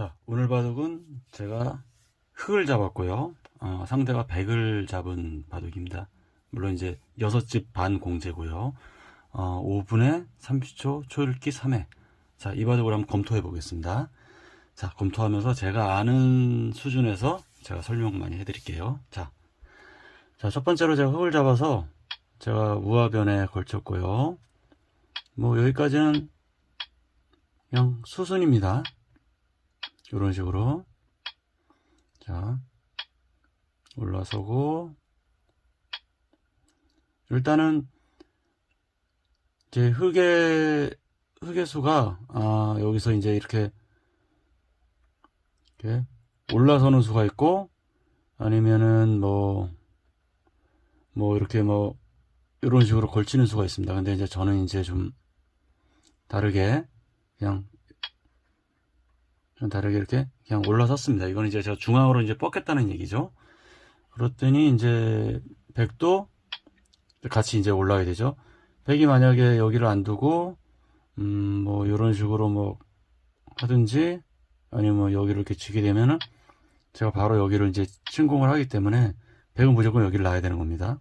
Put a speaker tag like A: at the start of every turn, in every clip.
A: 자, 오늘 바둑은 제가 흙을 잡았고요. 어, 상대가 백을 잡은 바둑입니다. 물론 이제 6집 반 공제고요. 어, 5분에 30초 초읽기 3회. 자, 이 바둑을 한번 검토해 보겠습니다. 자, 검토하면서 제가 아는 수준에서 제가 설명 많이 해드릴게요. 자, 자, 첫 번째로 제가 흙을 잡아서 제가 우하변에 걸쳤고요. 뭐, 여기까지는 그냥 수순입니다. 이런 식으로. 자, 올라서고, 일단은, 이제 흙의, 흙의 수가, 아, 여기서 이제 이렇게, 이렇게 올라서는 수가 있고, 아니면은 뭐, 뭐 이렇게 뭐, 이런 식으로 걸치는 수가 있습니다. 근데 이제 저는 이제 좀 다르게, 그냥 좀 다르게 이렇게 그냥 올라섰습니다. 이건 이제 제가 중앙으로 이제 뻗겠다는 얘기죠. 그랬더니 이제 백도 같이 이제 올라가야 되죠. 백이 만약에 여기를 안 두고 음 뭐 이런 식으로 뭐 하든지 아니면 뭐 여기를 이렇게 치게 되면은 제가 바로 여기를 이제 침공을 하기 때문에 백은 무조건 여기를 놔야 되는 겁니다.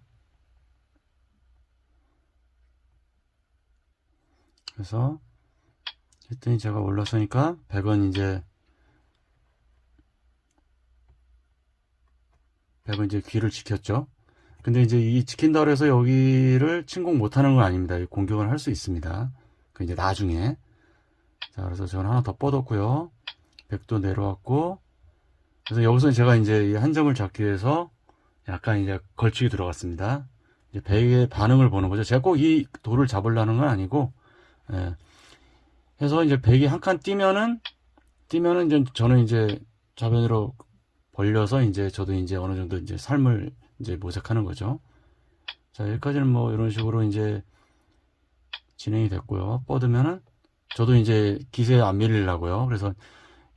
A: 그래서 했더니 제가 올라서니까 100원 이제 100원 이제 귀를 지켰죠. 근데 이제 이 지킨다 그래서 여기를 침공 못하는 건 아닙니다. 공격을 할 수 있습니다. 그 이제 나중에 자 그래서 저는 하나 더 뻗었고요. 100도 내려왔고 그래서 여기서 제가 이제 이한 점을 잡기 위해서 약간 이제 걸치기 들어갔습니다. 이제 100의 반응을 보는 거죠. 제가 꼭 이 돌을 잡으려는 건 아니고 예. 해서 이제 백이 한 칸 뛰면은 뛰면은 이제 저는 이제 좌변으로 벌려서 이제 저도 이제 어느 정도 이제 삶을 이제 모색하는 거죠. 자 여기까지는 뭐 이런 식으로 이제 진행이 됐고요. 뻗으면은 저도 이제 기세에 안 밀리려고요. 그래서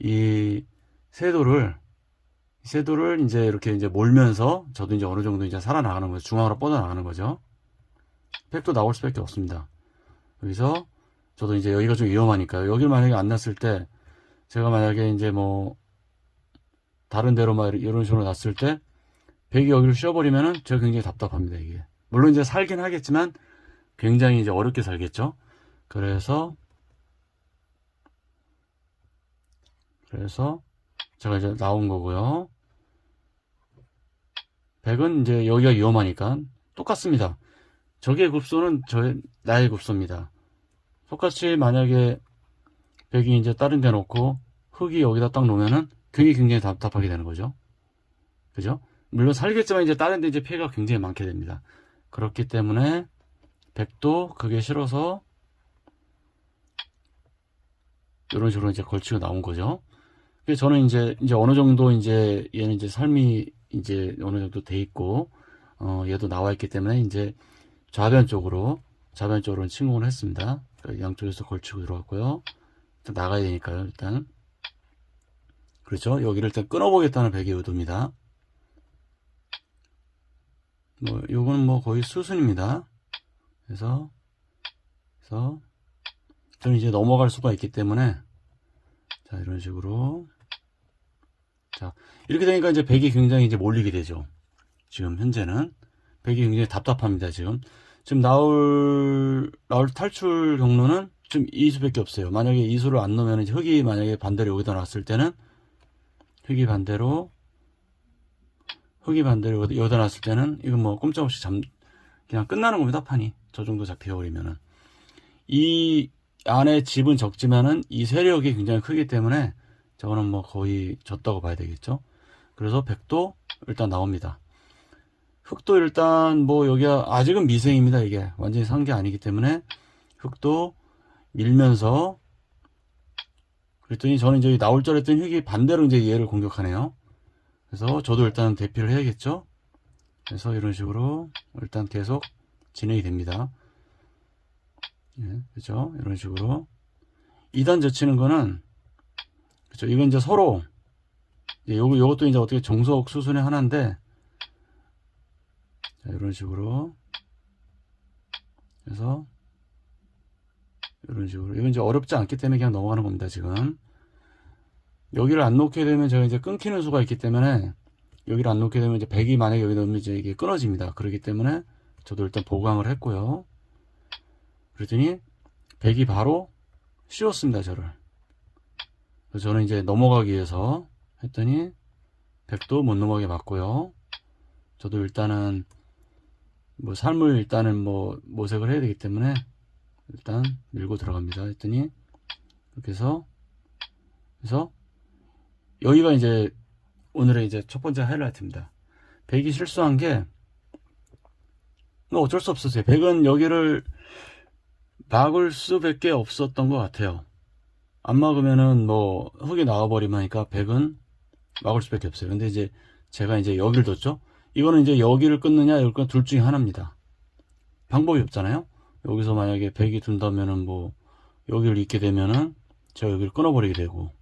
A: 이 세도를 세도를 이제 이렇게 이제 몰면서 저도 이제 어느 정도 이제 살아나가는 거죠. 중앙으로 뻗어 나가는 거죠. 백도 나올 수밖에 없습니다. 여기서 저도 이제 여기가 좀 위험하니까요. 여기를 만약에 안 났을 때, 제가 만약에 이제 뭐, 다른 데로 막 이런 식으로 났을 때, 백이 여기를 쉬어버리면은 제가 굉장히 답답합니다, 이게. 물론 이제 살긴 하겠지만, 굉장히 이제 어렵게 살겠죠? 그래서, 그래서, 제가 이제 나온 거고요. 백은 이제 여기가 위험하니까, 똑같습니다. 적의 급소는 저의, 나의 급소입니다. 똑같이 만약에 백이 이제 다른 데 놓고 흙이 여기다 딱 놓으면은 굉장히 굉장히 답답하게 되는 거죠. 그죠? 물론 살겠지만 이제 다른 데 이제 피해가 굉장히 많게 됩니다. 그렇기 때문에 백도 그게 싫어서 이런 식으로 이제 걸치고 나온 거죠. 그래서 저는 이제 이제 어느 정도 이제 얘는 이제 삶이 이제 어느 정도 돼 있고 어 얘도 나와 있기 때문에 이제 좌변 쪽으로 좌변 쪽으로 침공을 했습니다. 양쪽에서 걸치고 들어갔고요. 일단 나가야 되니까요, 일단. 그렇죠? 여기를 일단 끊어보겠다는 백의 의도입니다. 뭐, 요거는 뭐 거의 수순입니다. 그래서, 그래서, 저는 이제 넘어갈 수가 있기 때문에, 자, 이런 식으로. 자, 이렇게 되니까 이제 백이 굉장히 이제 몰리게 되죠. 지금 현재는. 백이 굉장히 답답합니다, 지금. 지금 나올, 나올 탈출 경로는 좀 이수밖에 없어요. 만약에 이수를 안 넣으면 흙이 만약에 반대로 여기다 놨을 때는 흙이 반대로 흙이 반대로 여기다 놨을 때는 이건 뭐 꼼짝없이 잠 그냥 끝나는 겁니다 판이 저 정도 잡혀버리면은 이 안에 집은 적지만은 이 세력이 굉장히 크기 때문에 저거는 뭐 거의 졌다고 봐야 되겠죠. 그래서 백도 일단 나옵니다. 흙도 일단 뭐 여기가 아직은 미생입니다 이게 완전히 산 게 아니기 때문에 흙도 밀면서 그랬더니 저는 이제 나올 줄 알았더니 흙이 반대로 이제 얘를 공격하네요. 그래서 저도 일단 대피를 해야겠죠? 그래서 이런 식으로 일단 계속 진행이 됩니다. 예, 그죠? 이런 식으로. 2단 젖히는 거는 그죠? 이건 이제 서로 요거 요것도 이제 어떻게 정석 수순의 하나인데 자, 이런 식으로. 해서 이런 식으로 이건 이제 어렵지 않기 때문에 그냥 넘어가는 겁니다 지금 여기를 안 놓게 되면 제가 이제 끊기는 수가 있기 때문에 여기를 안 놓게 되면 이제 백이 만약에 여기 넣으면 이제 이게 끊어집니다. 그렇기 때문에 저도 일단 보강을 했고요. 그랬더니 백이 바로 씌웠습니다. 저를. 그래서 저는 이제 넘어가기 위해서 했더니 백도 못 넘어가게 맞고요. 저도 일단은 뭐 삶을 일단은 뭐 모색을 해야 되기 때문에 일단 밀고 들어갑니다. 했더니 이렇게 해서 그래서 여기가 이제 오늘의 이제 첫 번째 하이라이트입니다. 백이 실수한 게뭐 어쩔 수 없었어요. 백은 여기를 막을 수밖에 없었던 것 같아요. 안 막으면은 뭐 흙이 나와버리면 하니까 백은 막을 수밖에 없어요. 근데 이제 제가 이제 여기를 뒀죠. 이거는 이제 여기를 끊느냐 여기를 끊둘 중에 하나입니다. 방법이 없잖아요. 여기서 만약에 백이 둔다면은 뭐 여기를 잇게 되면은 제가 여기를 끊어버리게 되고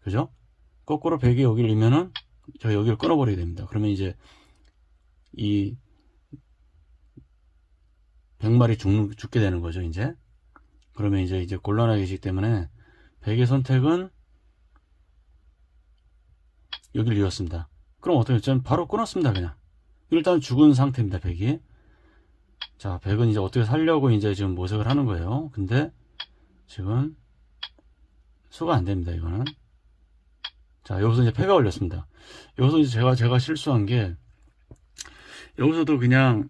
A: 그죠? 거꾸로 백이 여기를 잇면은 제가 여기를 끊어버리게 됩니다. 그러면 이제 이 100마리 죽, 죽게 되는 거죠, 이제. 그러면 이제, 이제 곤란하기 때문에, 백의 선택은 여기를 이었습니다. 그럼 어떻게 했죠? 바로 끊었습니다, 그냥. 일단 죽은 상태입니다, 백이. 자, 백은 이제 어떻게 살려고 이제 지금 모색을 하는 거예요. 근데, 지금, 수가 안 됩니다, 이거는. 자, 여기서 이제 패가 걸렸습니다. 여기서 이제 제가, 제가 실수한 게, 여기서도 그냥,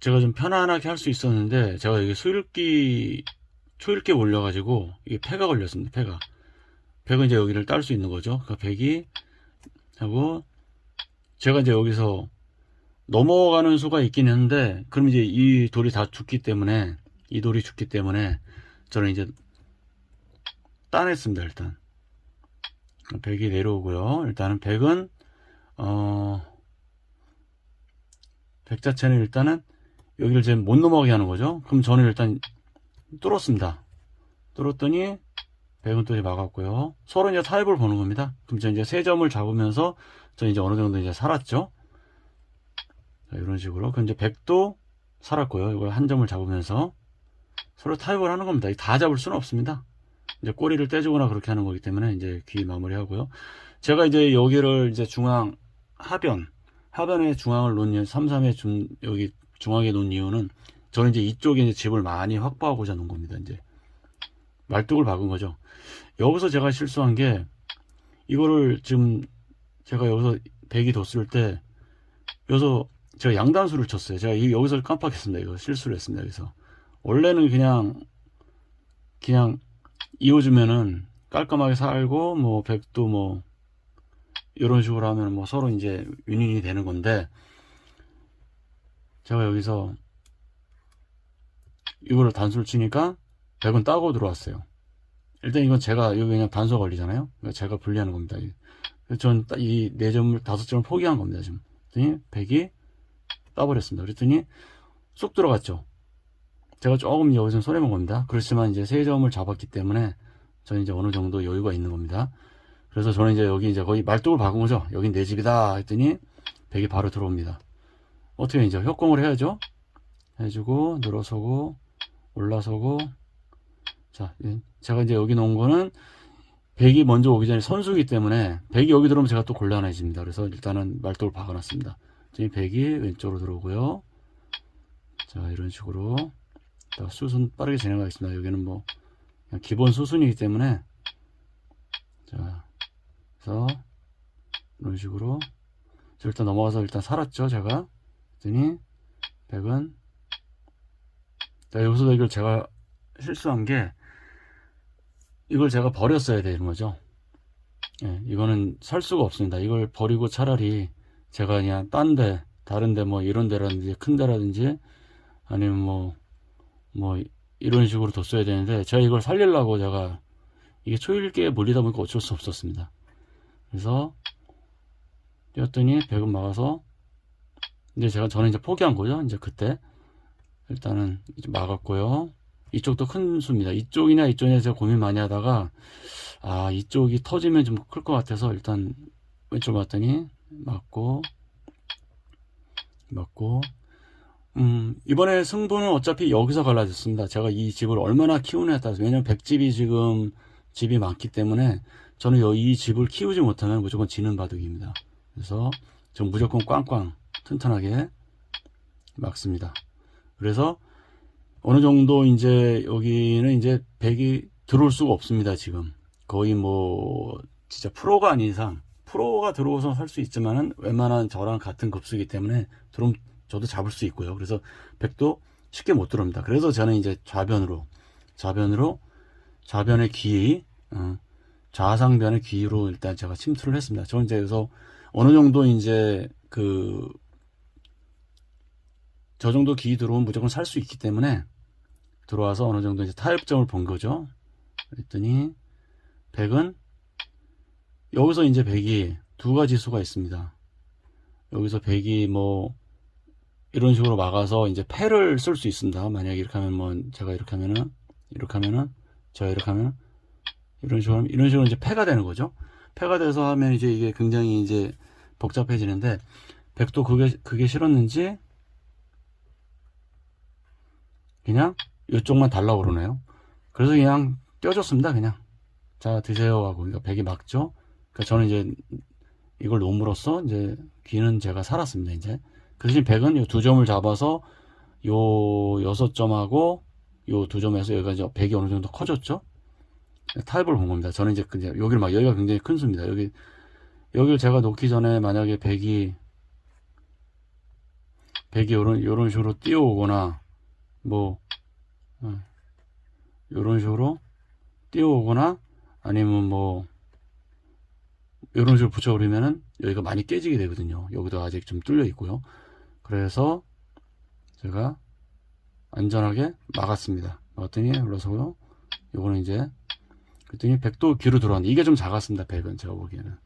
A: 제가 좀 편안하게 할 수 있었는데 제가 여기 수일기 초일기 올려가지고 이게 폐가 걸렸습니다. 폐가 백은 이제 여기를 딸 수 있는 거죠. 그 백이 하고 제가 이제 여기서 넘어가는 수가 있긴 했는데 그럼 이제 이 돌이 다 죽기 때문에 이 돌이 죽기 때문에 저는 이제 따냈습니다. 일단 백이 내려오고요. 일단은 백은 어. 백 자체는 일단은 여기를 이제 못 넘어가게 하는 거죠. 그럼 저는 일단 뚫었습니다. 뚫었더니 백은 또 이제 막았고요. 서로 이제 타입을 보는 겁니다. 그럼 저 이제 세 점을 잡으면서 저 이제 어느 정도 이제 살았죠. 자, 이런 식으로. 그럼 이제 백도 살았고요. 이걸 한 점을 잡으면서 서로 타입을 하는 겁니다. 다 잡을 수는 없습니다. 이제 꼬리를 떼주거나 그렇게 하는 거기 때문에 이제 귀 마무리하고요. 제가 이제 여기를 이제 중앙 하변 하변에 중앙을 놓은 이유, 3, 3에 중, 여기 중앙에 놓은 이유는 저는 이제 이쪽에 이제 집을 많이 확보하고자 놓은 겁니다. 이제 말뚝을 박은 거죠. 여기서 제가 실수한 게 이거를 지금 제가 여기서 백이 뒀을 때 여기서 제가 양단수를 쳤어요. 제가 이- 여기서 깜빡했습니다. 이거 실수를 했습니다. 여기서 원래는 그냥 그냥 이어주면은 깔끔하게 살고 뭐 백도 뭐 이런 식으로 하면 뭐 서로 이제 윈윈이 되는 건데 제가 여기서 이거를 단수를 치니까 100은 따고 들어왔어요. 일단 이건 제가 여기 그냥 단수 걸리잖아요. 그러니까 제가 분리하는 겁니다. 전이 네 점을 다섯 점을 포기한 겁니다. 지금 그랬더니 100이 따버렸습니다. 그랬더니 쏙 들어갔죠. 제가 조금 여기서 손해본 겁니다. 그렇지만 이제 세 점을 잡았기 때문에 저는 이제 어느 정도 여유가 있는 겁니다. 그래서 저는 이제 여기 이제 거의 말뚝을 박은 거죠. 여긴 내 집이다 했더니 백이 바로 들어옵니다. 어떻게 이제 협공을 해야죠. 해주고 늘어서고 올라서고 자 예, 제가 이제 여기 놓은 거는 백이 먼저 오기 전에 선수이기 때문에 백이 여기 들어오면 제가 또 곤란해집니다. 그래서 일단은 말뚝을 박아놨습니다. 지금 백이 왼쪽으로 들어오고요. 자 이런 식으로 자, 수순 빠르게 진행하겠습니다. 여기는 뭐 기본 수순이기 때문에 자 그래서 이런 식으로 저 일단 넘어가서 일단 살았죠 제가 그랬더니 백은 자 여기서 이걸 제가 실수한 게 이걸 제가 버렸어야 되는 거죠 예, 이거는 살 수가 없습니다 이걸 버리고 차라리 제가 그냥 딴 데 다른 데 뭐 이런 데라든지 큰 데라든지 아니면 뭐 뭐 이런 식으로 뒀어야 되는데 제가 이걸 살리려고 제가 이게 초일기에 몰리다 보니까 어쩔 수 없었습니다. 그래서 뛰었더니 백은 막아서 이제 제가 저는 이제 포기한 거죠. 이제 그때 일단은 이제 막았고요. 이쪽도 큰 수입니다. 이쪽이냐 이쪽이냐 제가 고민 많이 하다가 아 이쪽이 터지면 좀 클 것 같아서 일단 왼쪽 봤더니 맞고 맞고 음, 이번에 승부는 어차피 여기서 갈라졌습니다. 제가 이 집을 얼마나 키우느냐에 따라서. 왜냐면 백집이 지금 집이 많기 때문에 저는 여- 이 집을 키우지 못하면 무조건 지는 바둑입니다. 그래서 전 무조건 꽝꽝 튼튼하게 막습니다. 그래서 어느 정도 이제 여기는 이제 백이 들어올 수가 없습니다. 지금 거의 뭐 진짜 프로가 아닌 이상 프로가 들어오서 살수 있지만은 웬만한 저랑 같은 급수이기 때문에 들어오면 저도 잡을 수 있고요. 그래서 백도 쉽게 못 들어옵니다. 그래서 저는 이제 좌변으로 좌변으로 좌변의 귀 어, 좌상변의 귀로 일단 제가 침투를 했습니다. 저는 이제 그래서 어느 정도 이제 그 저 정도 기 들어오면 무조건 살 수 있기 때문에 들어와서 어느 정도 이제 타협점을 본 거죠. 그랬더니 100은 여기서 이제 100이 두 가지 수가 있습니다. 여기서 100이 뭐 이런 식으로 막아서 이제 패를 쓸 수 있습니다. 만약에 이렇게 하면 뭐 제가 이렇게 하면은 이렇게 하면은 제가 이렇게 하면 이런 식으로 이런 식으로 이제 패가 되는 거죠. 패가 돼서 하면 이제 이게 굉장히 이제 복잡해지는데 100도 그게 그게 싫었는지 그냥 이쪽만 달라고 그러네요. 그래서 그냥 떼어줬습니다. 그냥 자 드세요 하고 그러니까 백이 막죠. 그러니까 저는 이제 이걸 놓음으로써 이제 귀는 제가 살았습니다. 이제 그 대신 백은 이 두 점을 잡아서 요 여섯 점하고 요 두 점에서 여기가 이제 백이 어느 정도 커졌죠. 타입을 본 겁니다. 저는 이제 그냥 여기를 막 여기가 굉장히 큰 수입니다. 여기 여기를 제가 놓기 전에 만약에 백이 백이 요런 요런 식으로 뛰어오거나 뭐 어, 요런 식으로 뛰어오거나 아니면 뭐 요런 식으로 붙여버리면은 여기가 많이 깨지게 되거든요. 여기도 아직 좀 뚫려 있고요. 그래서 제가 안전하게 막았습니다. 막았더니 올라서고요. 요거는 이제 그랬더니 100도 귀로 들어왔는데 이게 좀 작았습니다. 100은 제가 보기에는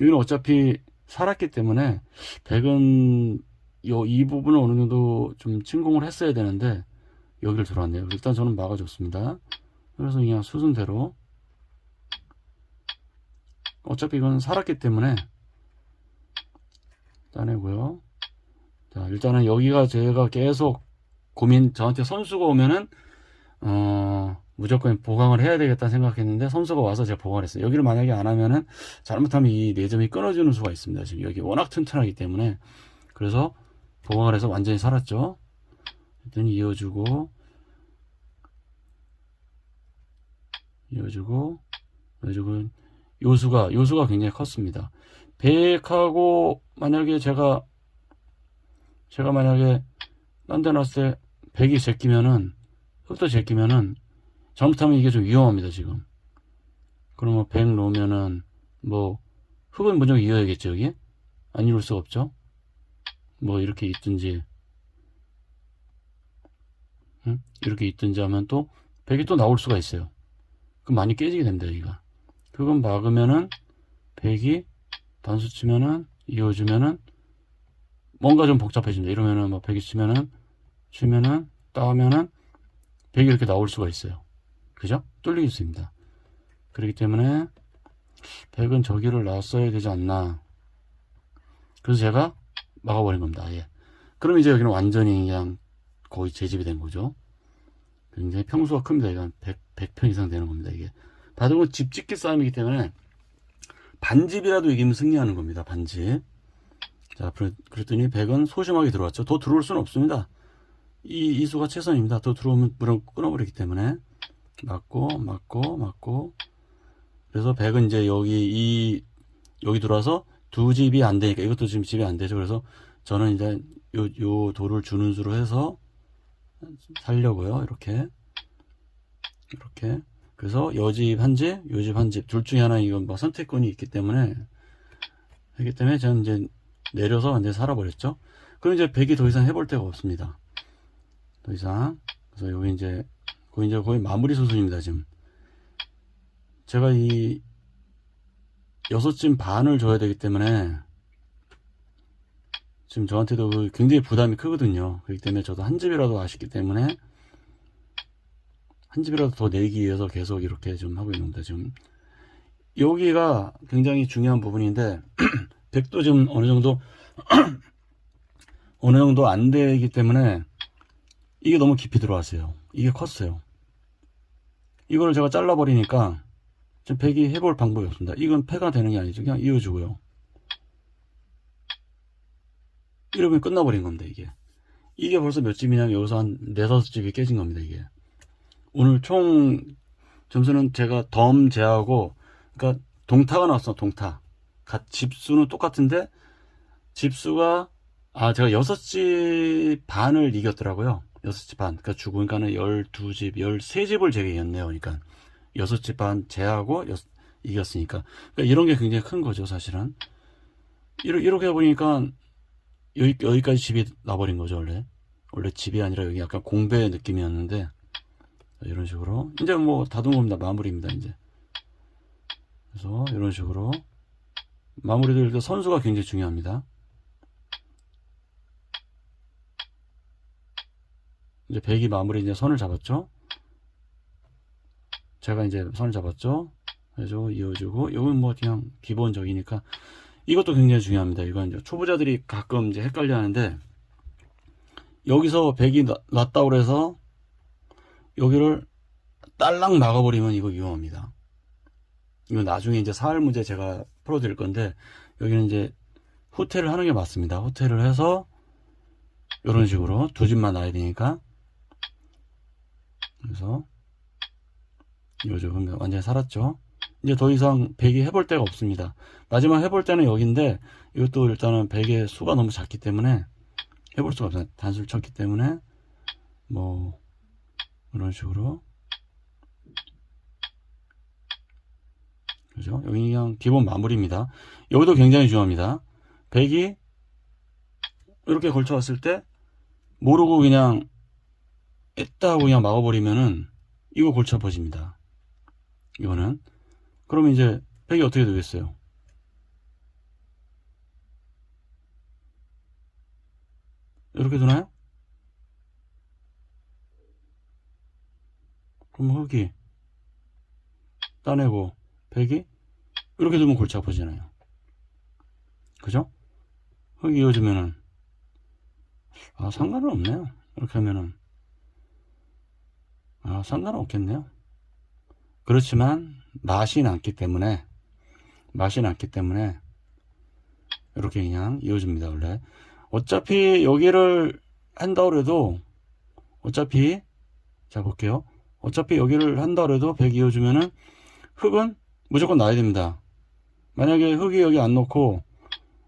A: 여기는 어차피 살았기 때문에 100은 요, 이 부분을 어느 정도 좀 침공을 했어야 되는데 여기를 들어왔네요. 일단 저는 막아줬습니다. 그래서 그냥 수순대로 어차피 이건 살았기 때문에 따내고요. 자 일단은 여기가 제가 계속 고민 저한테 선수가 오면은 어 무조건 보강을 해야 되겠다 생각했는데 선수가 와서 제가 보강을 했어요. 여기를 만약에 안 하면은 잘못하면 이 내점이 끊어지는 수가 있습니다. 지금 여기 워낙 튼튼하기 때문에 그래서 보강을 해서 완전히 살았죠. 일단 이어주고 이어주고 이어주고. 요수가 요수가 굉장히 컸습니다. 100하고 만약에 제가 제가 만약에 딴데 놨을 때 100이 제끼면은 흙도 제끼면은 잘못하면 이게 좀 위험합니다 지금. 그러면 100 놓으면은 뭐 흙은 무조건 이어야겠죠 여기? 안 이룰 수가 없죠? 뭐 이렇게 있든지 응? 이렇게 있든지 하면 또 100이 또 나올 수가 있어요. 그럼 많이 깨지게 됩니다 여기가. 그건 막으면은 100이 단수 치면은 이어주면은 뭔가 좀 복잡해진다. 이러면은 뭐 100이 치면은 치면은 따면은 100이 이렇게 나올 수가 있어요. 그죠? 뚫리기 있습니다. 그렇기 때문에 100은 저기를 놨어야 되지 않나. 그래서 제가 막아버린 겁니다. 아예. 그럼 이제 여기는 완전히 그냥 거의 제집이 된 거죠. 굉장히 평수가 큽니다. 이건 100, 100 평 이상 되는 겁니다 이게. 바둑은 집 짓기 싸움이기 때문에 반집이라도 이기면 승리하는 겁니다 반집. 자 그랬- 그랬더니 100은 소심하게 들어왔죠. 더 들어올 수는 없습니다. 이, 이 수가 최선입니다. 더 들어오면 물을 끊어버리기 때문에. 맞고 맞고 맞고. 그래서 100은 이제 여기 이 여기 들어와서 두 집이 안 되니까 이것도 지금 집이 안 되죠. 그래서 저는 이제 요, 요 돌을 주는 수로 해서 살려고요 이렇게. 이렇게. 그래서 여집 한 집, 요집 한 집. 둘 중에 하나 이건 뭐 선택권이 있기 때문에. 하기 때문에 저는 이제 내려서 완전히 살아버렸죠. 그럼 이제 100이 더 이상 해볼 데가 없습니다. 더 이상. 그래서 여기 이제 거의 이제 거의 마무리 수순입니다 지금. 제가 이 여섯 찜 반을 줘야 되기 때문에 지금 저한테도 그 굉장히 부담이 크거든요 그렇기 때문에 저도 한 집이라도 아쉽기 때문에 한 집이라도 더 내기 위해서 계속 이렇게 좀 하고 있는 겁니다 지금 여기가 굉장히 중요한 부분인데 백도 지금 어느 정도 어느 정도 안 되기 때문에 이게 너무 깊이 들어왔어요. 이게 컸어요. 이거를 제가 잘라버리니까 지금 백이 해볼 방법이 없습니다. 이건 패가 되는 게 아니죠. 그냥 이어주고요. 이러면 끝나버린 겁니다, 이게. 이게 벌써 몇 집이냐면 여기서 한 네다섯 집이 깨진 겁니다, 이게. 오늘 총 점수는 제가 덤 제하고, 그러니까 동타가 나왔어, 동타. 가- 집수는 똑같은데, 집수가, 아, 제가 여섯 집 반을 이겼더라고요. 여섯 집 반. 그러니까 그러니까는 열두 집, 열세 집을 제가 이겼네요. 그러니까. 여섯 집 반 제하고 여- 이겼으니까. 그러니까 이런 게 굉장히 큰 거죠, 사실은. 이러, 이렇게 해보니까, 여기, 여기까지 집이 나버린 거죠, 원래. 원래 집이 아니라 여기 약간 공배 느낌이었는데, 이런 식으로. 이제 뭐 다둔 겁니다. 마무리입니다, 이제. 그래서 이런 식으로. 마무리도 이렇게 선수가 굉장히 중요합니다. 이제 백이 마무리 이제 선을 잡았죠. 제가 이제 선을 잡았죠. 그래서 이어주고, 이건 뭐 그냥 기본적이니까. 이것도 굉장히 중요합니다. 이건 이제 초보자들이 가끔 이제 헷갈려 하는데, 여기서 백이 나- 났다고 그래서, 여기를 딸랑 막아버리면 이거 위험합니다. 이거 나중에 이제 사활 문제 제가 풀어드릴 건데, 여기는 이제 후퇴를 하는 게 맞습니다. 후퇴를 해서, 이런 식으로 두 집만 놔야 되니까. 그래서, 요즘 완전히 살았죠. 이제 더 이상 백이 해볼 데가 없습니다. 마지막 해볼 때는 여기인데, 이것도 일단은 백의 수가 너무 작기 때문에, 해볼 수가 없어요. 단수를 쳤기 때문에, 뭐, 이런 식으로. 그죠? 여기 그냥 기본 마무리입니다. 여기도 굉장히 중요합니다. 백이 이렇게 걸쳐 왔을 때 모르고 그냥 했다고 그냥 막아버리면은 이거 골치 아파집니다. 이거는 그러면 이제 백이 어떻게 되겠어요? 이렇게 되나요? 그럼 흙이 따내고 백이 이렇게 두면 골치 아프잖아요. 그죠? 흙이 이어지면은 아 상관은 없네요. 이렇게 하면은 아 상관은 없겠네요. 그렇지만 맛이 남기 때문에 맛이 남기 때문에 이렇게 그냥 이어집니다 원래. 어차피 여기를 한다 그래도 어차피 자 볼게요. 어차피 여기를 한다 그래도 100 이어주면은 흙은 무조건 놔야 됩니다. 만약에 흙이 여기 안 놓고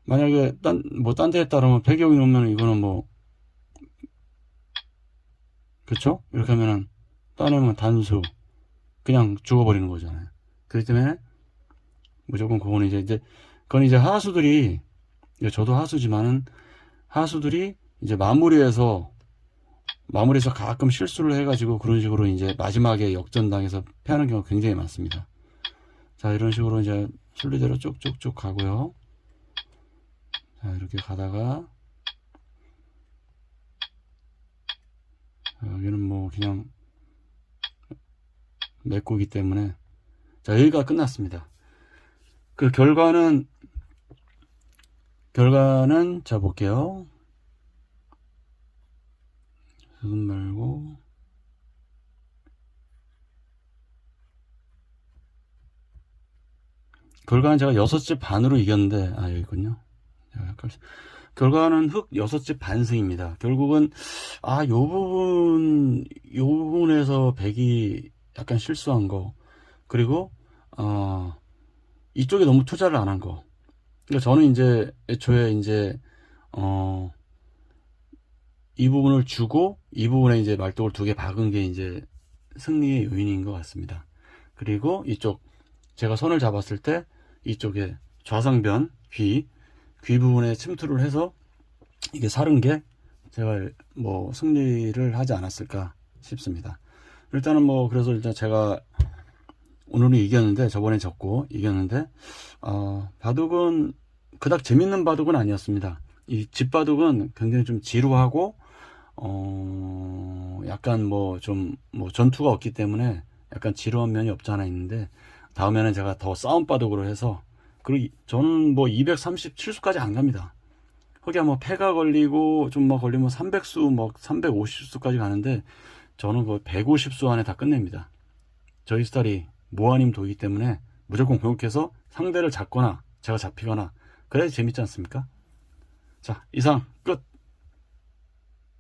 A: 만약에 딴 뭐 딴데 했다 그러면 100 여기 놓으면 이거는 뭐 그쵸? 이렇게 하면은 따내면 단수. 그냥 죽어버리는 거잖아요 그렇기 때문에 무조건 그거는 이제 이제 그건 이제 하수들이 저도 하수지만은 하수들이 이제 마무리해서 마무리해서 가끔 실수를 해가지고 그런 식으로 이제 마지막에 역전당해서 패하는 경우가 굉장히 많습니다. 자 이런 식으로 이제 순리대로 쭉쭉쭉 가고요. 자 이렇게 가다가 자, 여기는 뭐 그냥 메꾸기 때문에 자 여기가 끝났습니다. 그 결과는 결과는 자 볼게요. 수분 말고 결과는 제가 6집 반으로 이겼는데 아 여기 있군요. 결과는 흑 6집 반승입니다. 결국은 아 요 부분 요 부분에서 백이 약간 실수한 거 그리고 어 이쪽에 너무 투자를 안 한 거. 그러니까 저는 이제 애초에 이제 어 이 부분을 주고 이 부분에 이제 말뚝을 두 개 박은 게 이제 승리의 요인인 것 같습니다. 그리고 이쪽 제가 선을 잡았을 때 이쪽에 좌상변 귀, 귀 부분에 침투를 해서 이게 사른 게 제가 뭐 승리를 하지 않았을까 싶습니다. 일단은 뭐 그래서 일단 제가 오늘은 이겼는데 저번에 졌고 이겼는데 어, 바둑은 그닥 재밌는 바둑은 아니었습니다. 이 집바둑은 굉장히 좀 지루하고 어 약간 뭐 좀뭐 전투가 없기 때문에 약간 지루한 면이 없지 않아 있는데 다음에는 제가 더 싸움 바둑으로 해서 그리고 이- 저는 뭐 237수까지 안 갑니다. 거기야 뭐 폐가 걸리고 좀 막 걸리면 300수, 막 350수까지 가는데 저는 거의 150수 안에 다 끝냅니다. 저희 스타일이 모아님 도이기 때문에 무조건 공격해서 상대를 잡거나 제가 잡히거나 그래야 재밌지 않습니까? 자, 이상 끝!